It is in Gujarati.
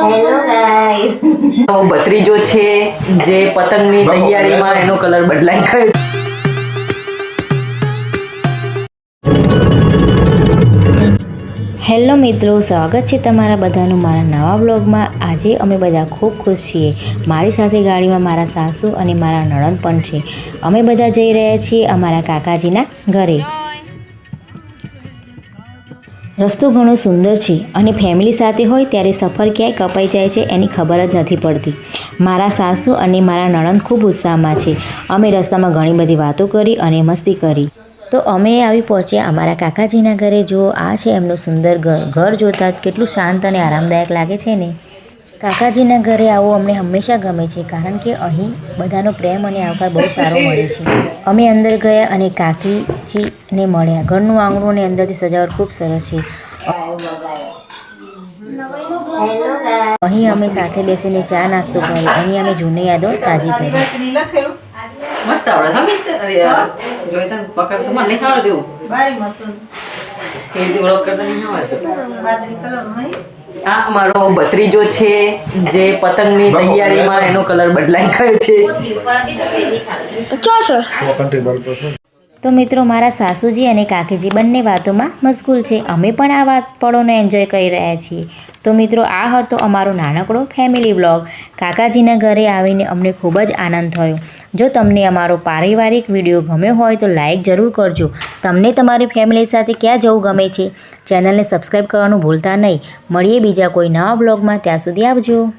હેલો ગાઈસ ભત્રીજો છે જે પતંગની તૈયારીમાં એનો કલર બદલાઈ ગયો હેલો મિત્રો સ્વાગત છે તમારા બધાનું મારા નવા બ્લોગમાં આજે અમે બધા ખૂબ ખુશ છીએ. મારી સાથે ગાડીમાં મારા સાસુ અને મારા નણંદ પણ છે. અમે બધા જઈ રહ્યા છીએ અમારા કાકાજીના ઘરે. રસ્તો ઘણો સુંદર છે અને ફેમિલી સાથે હોય ત્યારે સફર ક્યાંય કપાઈ જાય છે એની ખબર જ નથી પડતી. મારા સાસુ અને મારા નણંદ ખૂબ ઉત્સાહમાં છે. અમે રસ્તામાં ઘણી બધી વાતો કરી અને મસ્તી કરી. તો અમે આવી પહોંચ્યા અમારા કાકાજીના ઘરે. જો આ છે એમનું સુંદર ઘર ઘર જોતાં કેટલું શાંત અને આરામદાયક લાગે છે ને? કાકાજીના ઘરે આવવું અમને હંમેશા ગમે છે કારણ કે અહીં બધાનો પ્રેમ અને આવકાર બહુ સારો મળે છે. અમે અંદર ગયા અને કાકીજીને મળ્યા. ઘરનું આંગણું અને અંદરથી સજાવટ ખૂબ સરસ છે. અહીં અમે સાથે બેસીને ચા નાસ્તો કર્યો. અહીં અમે જૂની યાદો તાજી કરી. મસ્ત આવડે આ અમારો ભત્રીજો છે જે પતંગની તૈયારીમાં એનો કલર બદલાઈ ગયો છે. તો મિત્રો મારા સાસુજી અને કાકીજી બંને વાતોમાં મશગુલ છે. અમે પણ આ વાત પળોને એન્જોય કરી રહ્યા છીએ. તો મિત્રો આ હતો અમારો નાનકડો ફેમિલી બ્લોગ કાકાજીના ઘરે આવીને અમને ખૂબ જ આનંદ થયો. જો તમને અમારો પારિવારિક વીડિયો ગમ્યો હોય તો લાઇક જરૂર કરજો. તમને તમારી ફેમિલી સાથે ક્યાં જવું ગમે છે? ચેનલને સબસ્ક્રાઈબ કરવાનું ભૂલતા નહીં. મળીએ બીજા કોઈ નવા બ્લોગમાં. ત્યાં સુધી આવજો.